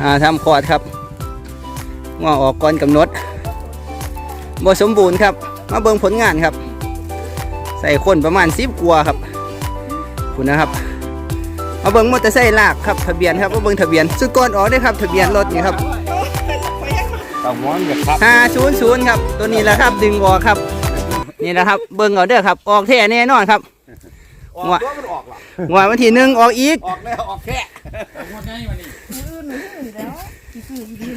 หาทำคลอดครับงอออกก่อนกำหนดบ่สมบูรณ์ครับ มาเบิ่งผลงานครับ ใส่คนประมาณสิบกว่าครับคุณนะครับ มาเบิ่งมอเตอร์ไซค์ลากครับทะเบียนครับมาเบิ่งทะเบียนซึ่งก่อนออกได้ครับ ทะเบียนรถนี่ครับต้องม้วนกับครับห้าศูนย์ศูนย์ครับ ตัวนี้แหละครับดึงออกครับ นี่แหละครับเบิ่งเอาเด้อครับ ออกแท้แน่นอนครับออกว่าตัวมันออกหรองว ดวันที่หนึ่งออกอีกออกแล้วออกแค่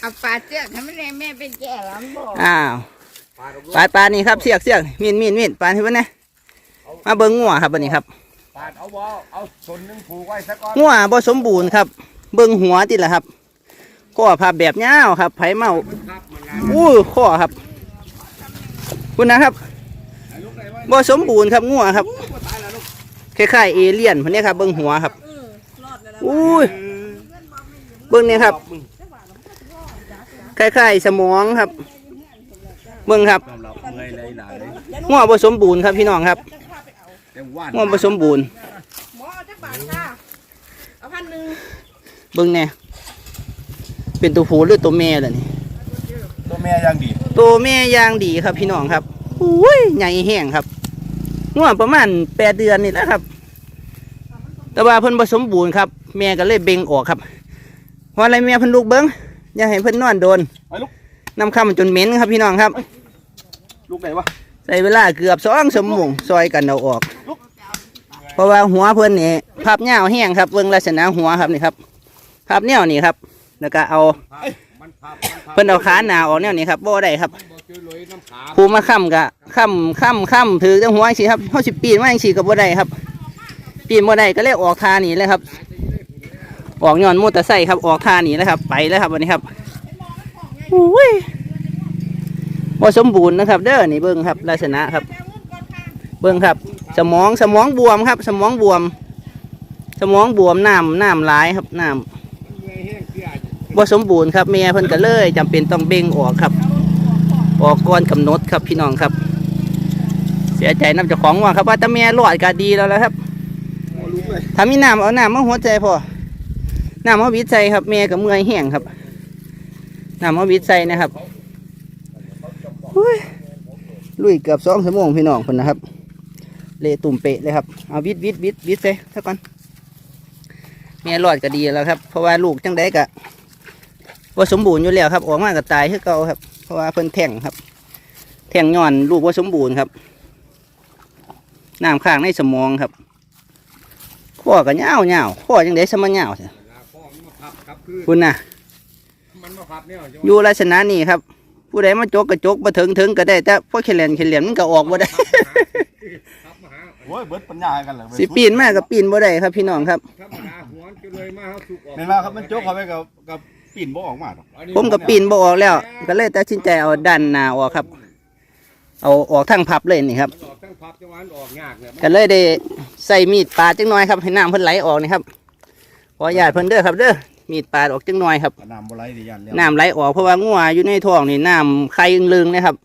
เอาปลาเจือกทำไมแม่แม่เป็นแก่แล้วบอกอ้าวปาดปาดนี่ครับเสียกเสียกมีนมีนมีนปาดที่วันนี้มาเบิ่งงัวครับวันนี้ครับปาดเอาบอเอาชนหนึงผูกไว้สักก้อนงัวบ่สมบูรณ์ครับ เบิ่งหัวติละครับข้อพับแบบยาวครับไผเมาครับมันลาอู้ข้อครับคุณนะครับลูกไหนวะบ่สมบูรณ์ครับงัวครับลูกตายแล้วลูกคล้ายๆเอเลี่ยนพวกนี้ครับเบิ่งหัวครับ อุ้ยเบิ่งนี่ครับคล้ายๆสมองครับ เบิ่งครับสำหรับเงยเลยหลายเลยงัวบ่สมบูรณ์ครับพี่น้องครับแต่ว่านงัวบ่สมบูรณ์หมอเอาจักบาทค่ะเอาพันหนึ่งเบิ่งแน่เป็นตัวผู้หรือตัวแม่ล่ะนี่ตัวแม่ยังดีตัวแม่ย่างดีครับพี่น้องครับอุ้ยใหญ่แห้งครับงัวประมาณแปดเดือนนี่แหละครับ แต่ว่าเพิ่นผสมบูรณ์ครับ แม่ก็เลยเบ่งออกครับเพราะอะไรแม่เพิ่นลูกเบิ้งอย่าให้เพิ่นนอนโดนไปลูก น้ำข้ามมันจนเหม็นครับพี่น้องครับ ลูกไหนวะใช้เวลาเกือบสองชั่วโมงซอยกันเอาออก เพราะว่าหัวเพิ่นนี่พับเงาวแห้งครับเบิ่งลักษณะหัวครับนี่ครับพับแนวนี่ครับ แล้วก็เอามันพับเพิ่นเอาขาหนาออกแนวนี้ครับบ่ได้ครับบ่เจอเลยน้ำขาผู้มาค้ำกะค้ำค้ำค้ำถือจังหัวจังซี่ครับเฮาสิปีนมาจังซี่ก็บ่ได้ครับ ปีนบ่ได้ก็เลยออกทานี่เลยครับ ออกย้อนมอเตอร์ไซค์ครับออกท่านี่เลยครับ ไปแล้วครับวันนี้ครับอุ้ยบ่าสมบูรณ์นะครับ เด้อนี่เบิ่งครับลักษณะครับ เบิ่งครับ สมองสมองบวมครับ สมองบวม สมองบวมน้ำน้ำหลายครับน้ำเงยแห้งเกลือบ่สมบูรณ์ครับแม่เพิ่นก็เลยจำเป็นต้องเบ่งออกครับ ออกก่อนกำหนดครับพี่น้องครับ เสียใจน้ำเจ้าของว่าครับว่าแต่แม่รอดก็ดีแล้วละครับลูกเลยถ้ามีน้ำเอาน้ำมาหัวใจพอ น้ำมาวิดใจครับแม่กับเมื่อยแห้งครับน้ำมาวิดใจนะครับอุ้ยลุยเกือบสองชั่วโมงพี่น้องคนนะครับ เละตุ่มเปะเลยครับเอาวิดวิดวิดวิดใจเท่ากันแม่รอดก็ดีแล้วครับ เพราะว่าลูกจังได้กะว่าสมบูรณ์อยู่แล้วครับ ออกมาก็ตายคือเก่าครับ เพราะว่าเพิ่นแท่งครับ แท่งย้อนลูกว่าสมบูรณ์ครับน้ำข้างในสมองครับข้อก็เหงาเหงาข้อจังได๋สมันเหงาเวล ครับคือคุณน่ะมันมาพับเนี่ยอยู่ลักษณะนี้ครับ ผู้ใดมาจกกระจกมาถึงถึงก็ได้ แต่พวกเขลียนเขลียนมันก็ออกบ่ได้พับมาหาโอ้ยเบิดปัญญากันเหรอสิปีนมากก็ปีนบ่ได้ครับพี่น้องครับพับมาหาหัวจะเลยมาเขาสุกออกเป็นว่าครับมันโจ๊กเขาไปกับกับปิ่นบ่ออกมาหรอกผมก็ปีนบ่ออกแล้ว ก็เลยตัดสินใจเอาด้านหน้าออกครับ เอาออกทั้งพับเลยนี่ครับมันออกทั้งพับจังหวะมันออกยากเนี่ยก็เลยได้ใส่มีดปาดจังหน่อยครับให้น้ำเพิ่นไหลออกนี่ครับขออนุญาตเพิ่นเด้อครับเด้อ มีดปาดออกจังหน่อยครับน้ำบ่ไหลดิยันแล้วน้ำไหลออกเพราะว่างัวอยู่ในท้องนี่น้ำไข่ลึงๆนะครับ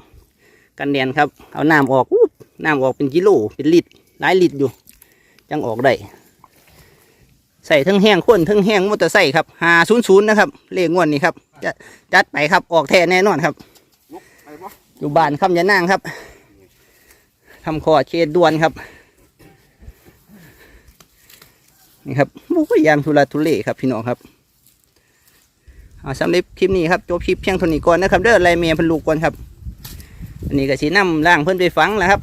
กันเดียนครับ เอาน้ำออกอุ๊บน้ำออกเป็นกิโลเป็นลิตรหลายลิตรอยู่ จังออกได้ใส่ทั้งแห้งข้นทั้งแห้งมอเตอร์ไซค์ครับหาศูนย์ศูนย์นะครับ เลขงวดนี้ครับจะจัดไปครับออกแท้แน่นอนครับไปบ่อยู่บ้านคำยะนางครับทำคอเชดด่วนครับนี่ครับโอ้ยยางทุลักทุเลครับพี่น้องครับ เอาสำหรับคลิปนี้ครับจบคลิปเพียงเท่านี้ก่อนนะครับเด้อไล่เมียเพันลูกก่อนครับอันนี้ก็สีน้ำล่างเพิ่นไปฟังแหล้วครับ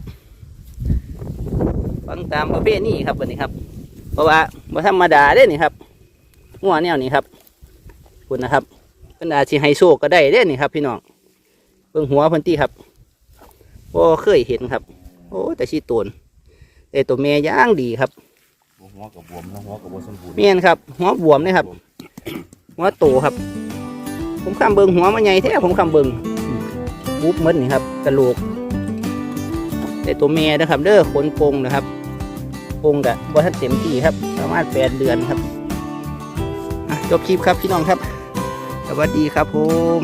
ฟังตามประเภทนี้ครับวันนี้ครับ เพราะว่าบ่ธรรมดาเด้นี่ครับงัวแนวนี้ครับคุณนะครับเป็นอาชีไฮโซก็ได้เด้นี่ครับ พี่น้องเบิ่งหัวเพันตีครับโอ้เคยเห็นครับ โอ้แต่ชีตนแต่ตัวแม่ย่างดีครับหัวกับบวมแล้วหัวกับบ่สมบูรณ์เมียนครับหัวบวมเลยครับหัวโตครับ ผมคำเบิงหัวมันใหญ่แท้ผมคำเบิงปุ๊บมดนี่ครับกระโหลกแต่ตัวเมียนะครับ เด้อขนโปงนะครับโปงกะบ่ทันเต็มที่ครับ สามารถแปดเดือนครับจบคลิปครับพี่น้องครับ สวัสดีครับผม